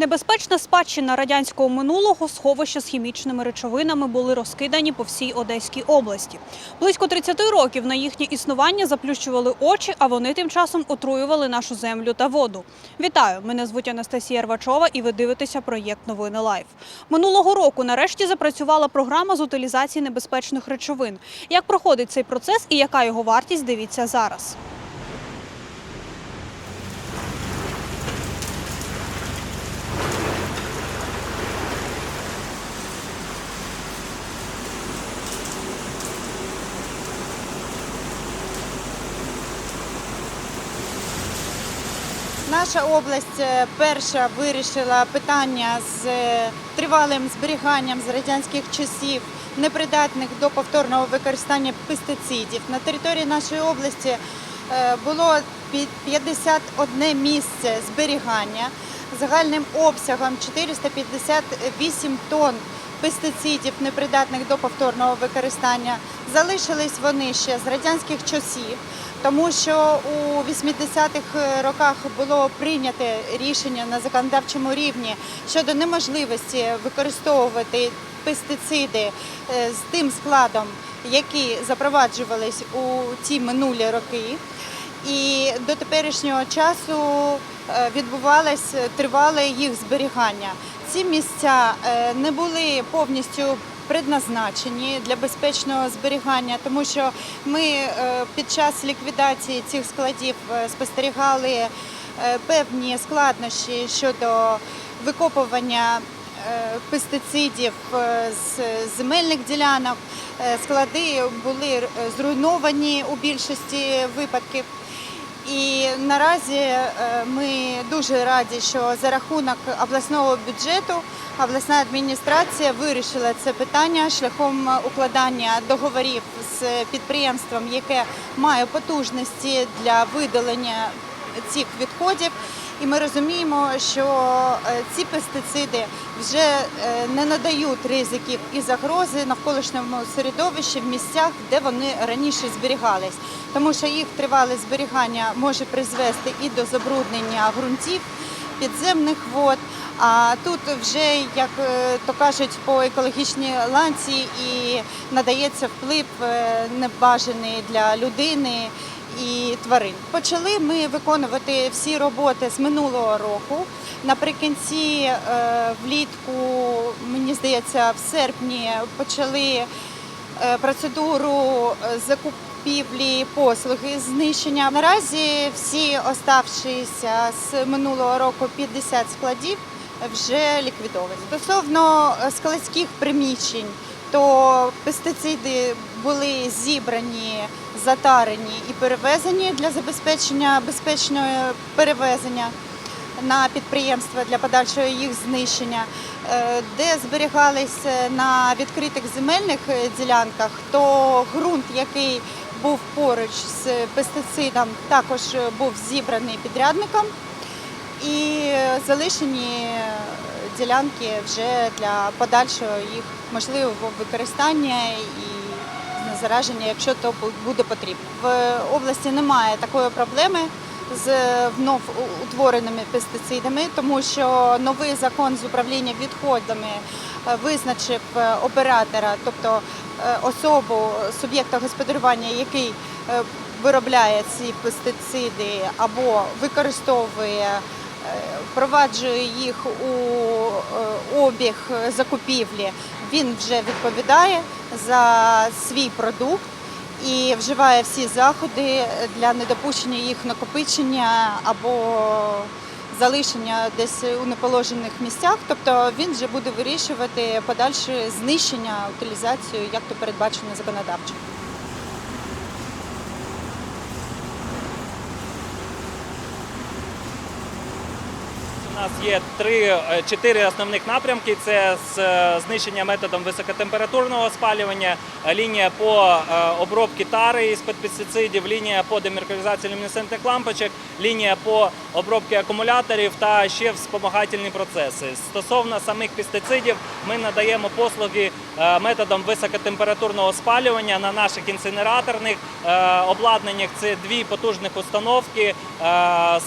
Небезпечна спадщина радянського минулого сховища з хімічними речовинами були розкидані по всій Одеській області. Близько 30 років на їхнє існування заплющували очі, а вони тим часом отруювали нашу землю та воду. Вітаю! Мене звуть Анастасія Рвачова, і ви дивитеся проєкт Новини Лайф. Минулого року нарешті запрацювала програма з утилізації небезпечних речовин. Як проходить цей процес і яка його вартість? Дивіться зараз. Наша область е, перша вирішила питання з е, тривалим зберіганням з радянських часів непридатних до повторного використання пестицидів. На території нашої області е, було 51 місце зберігання загальним обсягом 458 тонн пестицидів, непридатних до повторного використання. Залишились вони ще з радянських часів, тому що у 80-х роках було прийнято рішення на законодавчому рівні щодо неможливості використовувати пестициди е, з тим складом, які запроваджувались у ті минулі роки. І до теперішнього часу е, відбувалось тривале їх зберігання. Ці місця е, не були повністю предназначені для безпечного зберігання, тому що ми е, під час ліквідації цих складів е, спостерігали е, певні складнощі щодо викопування пестицидів з земельних ділянок. Склади були зруйновані у більшості випадків. І наразі е, ми дуже раді, що за рахунок обласного бюджету обласна адміністрація вирішила це питання шляхом укладання договорів з підприємством, яке має потужності для видалення цих відходів. І ми розуміємо, що е, ці пестициди вже е, не надають ризиків і загрози навколишньому середовищі в місцях, де вони раніше зберігались, тому що їх тривале зберігання може призвести і до забруднення ґрунтів, підземних вод. А тут вже, як е, то кажуть, по екологічній ланці і надається вплив небажаний для людини і тварин. Почали ми виконувати всі роботи з минулого року. Наприкінці е, влітку, мені здається, в серпні почали е, процедуру е, закупівлі послуги знищення. Наразі всі оставшися з минулого року 50 складів вже ліквідовані. Стосовно складських приміщень, то пестициди були зібрані, затарені і перевезені для забезпечення безпечного перевезення на підприємства для подальшого їх знищення, Е, де зберігались е, на відкритих земельних е, ділянках, то ґрунт, який був поруч з пестицидом, також був зібраний підрядником і залишені ділянки вже для подальшого їх можливого використання і зараження, якщо то буде потрібно. В області немає такої проблеми з вновь утвореними пестицидами, тому що новий закон з управління відходами е, визначив е, оператора, тобто е, особу суб'єкта господарювання, який виробляє ці пестициди або використовує впроваджує їх у е, обіг закупівлі, він вже відповідає за свій продукт і вживає всі заходи для недопущення їх накопичення або залишення десь у неположених місцях. Тобто він вже буде вирішувати подальше знищення, утилізацію, як то передбачено законодавчо. Нас є три, е, чотири основних напрямки: це з е, знищення методом високотемпературного спалювання, лінія по е, обробці тари із пестицидів, лінія по демеркуризації люмінесцентних лампочок, лінія по обробці акумуляторів та ще вспомагательні процеси. Стосовно самих пестицидів, ми надаємо послуги методом високотемпературного спалювання на наших інсинераторних обладнаннях. Це дві потужних установки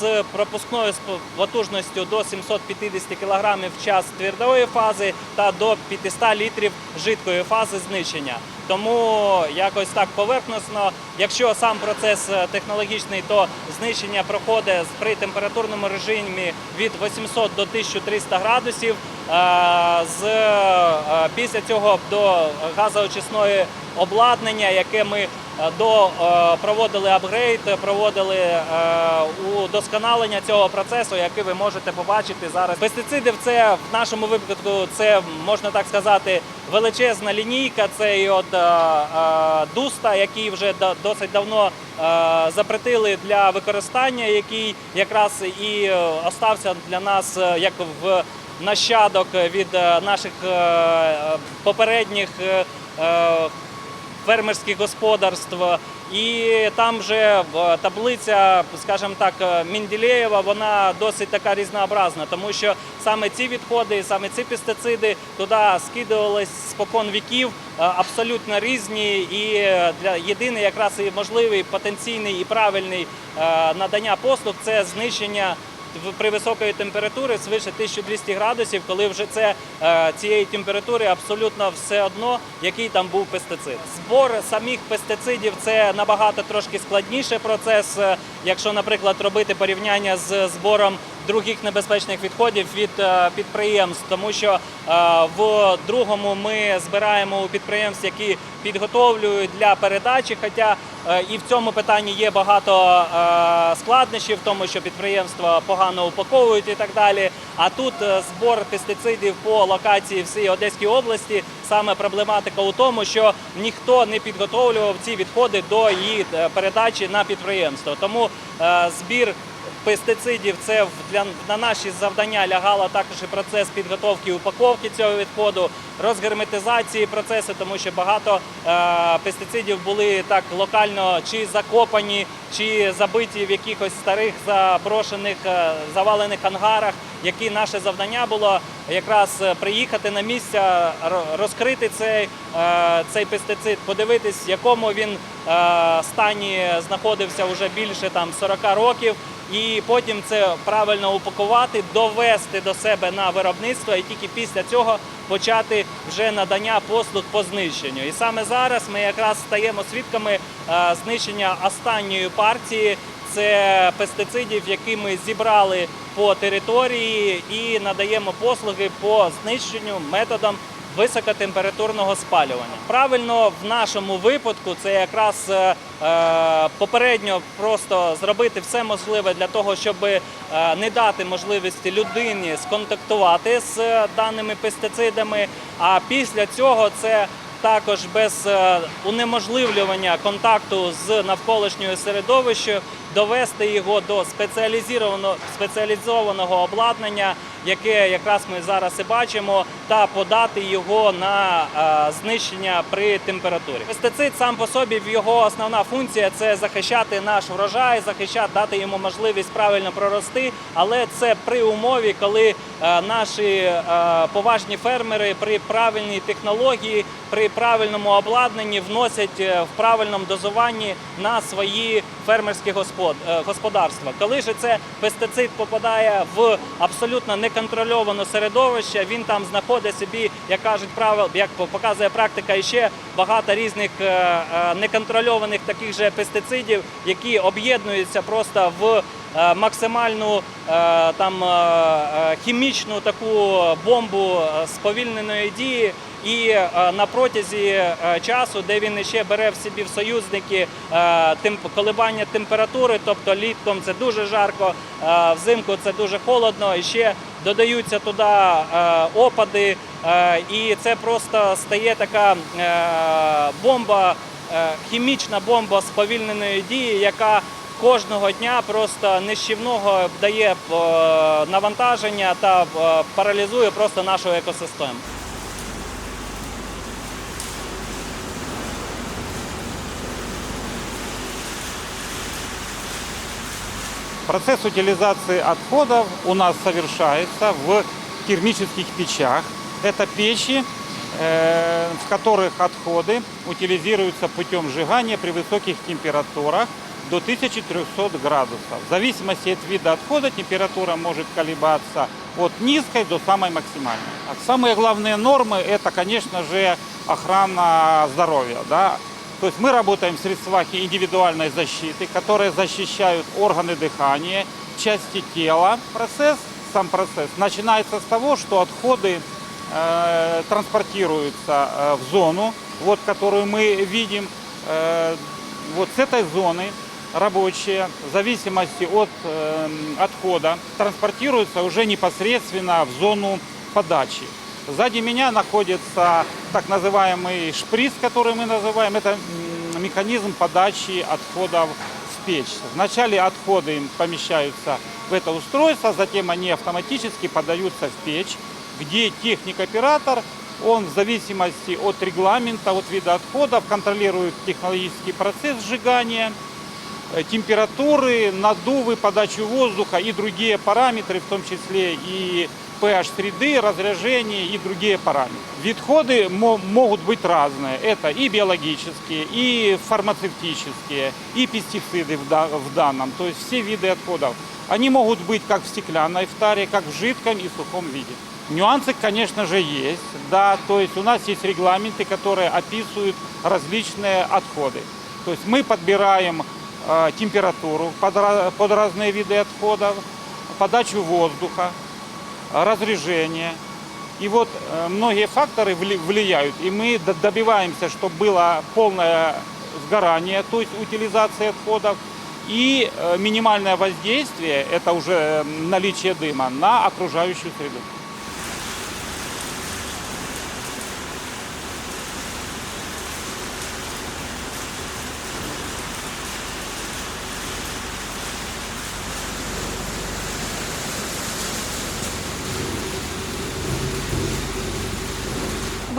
з пропускною потужністю до 750 кг в час твердої фази та до 500 літрів жидкої фази знищення. Тому якось так поверхносно, якщо сам процес е, технологічний, то знищення проходить при температурному режимі від 800 до 1300 градусів. Е, З е, після цього до газоочисної обладнання, яке ми до е, проводили апгрейд, проводили е, удосконалення цього процесу, який ви можете побачити зараз. Пестициди це в нашому випадку це можна так сказати величезна лінійка. Це і от е, е, дуста, який вже досить давно е, запретили для використання, який якраз і е, остався для нас е, як в нащадок від е, наших е, е, попередніх. Е, е, фермерських господарств. І там вже в- таблиця, скажімо так, Менділеєва, вона досить така різнообразна, тому що саме ці відходи, саме ці пестициди туди скидувались спокон віків, е, абсолютно різні. І для єдиний якраз і можливий потенційний і правильний е, надання послуг це знищення при високої температури свише 1200 градусів, коли вже це е, цієї температури абсолютно все одно, який там був пестицид. Збор самих пестицидів це набагато трошки складніший процес. Е, Якщо, наприклад, робити порівняння з збором других небезпечних відходів від е, підприємств, тому що е, в другому ми збираємо у підприємств, які підготовлюють для передачі. Хоча е, і в цьому питанні є багато складнощів, тому що підприємства погано упаковують і так далі. А тут збор пестицидів по локації всій Одеській області. Саме проблематика у тому, що ніхто не підготовлював ці відходи до її передачі на підприємство. Тому збір пестицидів це для на наші завдання лягало також і процес підготовки і упаковки цього відходу, розгерметизації процесу, тому що багато е, пестицидів були так локально чи закопані, чи забиті в якихось старих заброшених е, завалених ангарах. Які наше завдання було якраз е, приїхати на місце, розкрити цей, е, цей пестицид, подивитись, в якому він е, стані знаходився вже більше там 40 років. І потім це правильно упакувати, довести до себе на виробництво, і тільки після цього почати вже надання послуг по знищенню. І саме зараз ми якраз стаємо свідками е, знищення останньої партії. Це пестицидів, які ми зібрали по території і надаємо послуги по знищенню методом високотемпературного спалювання. Правильно в нашому випадку це якраз е, е, попередньо просто зробити все можливе для того, щоб е, не дати можливості людині сконтактувати з даними пестицидами. А після цього це також без унеможливлювання контакту з навколишньою середовищем довести його до спеціалізованого спеціалізованого обладнання, яке якраз ми зараз і бачимо, та подати його на е, знищення при температурі. Пестицид сам по собі його основна функція це захищати наш врожай, захищати, дати йому можливість правильно прорости. Але це при умові, коли е, наші е, поважні фермери при правильній технології, при правильному обладнанні вносять в правильному дозуванні на свої фермерські господарства. Коли ж це пестицид попадає в абсолютно неконтрольоване середовище, він там знаходить собі, як кажуть правил, як показує практика, іще багато різних е, е, неконтрольованих таких же пестицидів, які об'єднуються просто в е, максимальну там хімічну таку бомбу сповільненої дії. І на протязі часу, де він ще бере в собі в союзники коливання температури, тобто літком це дуже жарко, взимку це дуже холодно, і ще додаються туди е, опади, е, і це просто стає така е, бомба, хімічна бомба сповільненої дії, яка кожного дня просто нищівного дає навантаження та паралізує просто нашу екосистему. Процесс утилизации отходов у нас совершается в термических печах. Это печи, э, в которых отходы утилизируются путем сжигания при высоких температурах до 1300 градусов. В зависимости от вида отхода температура может колебаться от низкой до самой максимальной. А самые главные нормы – это, конечно же, охрана здоровья. Да? То есть мы работаем в средствах индивидуальной защиты, которые защищают органы дыхания, части тела. Процесс, сам процесс начинается с того, что отходы э, транспортируются э, в зону, вот, которую мы видим. Э, вот с этой зоны рабочие, в зависимости от э, отхода, транспортируются уже непосредственно в зону подачи. Сзади меня находится так называемый шприц, который мы называем. Это механизм подачи отходов в печь. Вначале отходы помещаются в это устройство, затем они автоматически подаются в печь, где техник-оператор, он в зависимости от регламента, от вида отходов, контролирует технологический процесс сжигания, э, температуры, надувы, подачу воздуха и другие параметры, в том числе и pH среды, разряжение и другие параметры. Відходы мо- могут быть разные. Это и биологические, и фармацевтические, и пестициды в, да- в данном. То есть все виды отходов. Они могут быть как в стеклянной в таре, как в жидком и сухом виде. Нюансы, конечно же, есть. Да, то есть у нас есть регламенты, которые описывают различные отходы. То есть мы подбираем э, температуру под, под разные виды отходов, подачу воздуха, разрежение. И вот э, многие факторы вли- влияют, и мы д- добиваемся, чтобы было полное сгорание, то есть утилизация отходов, и э, минимальное воздействие, это уже э, наличие дыма, на окружающую среду.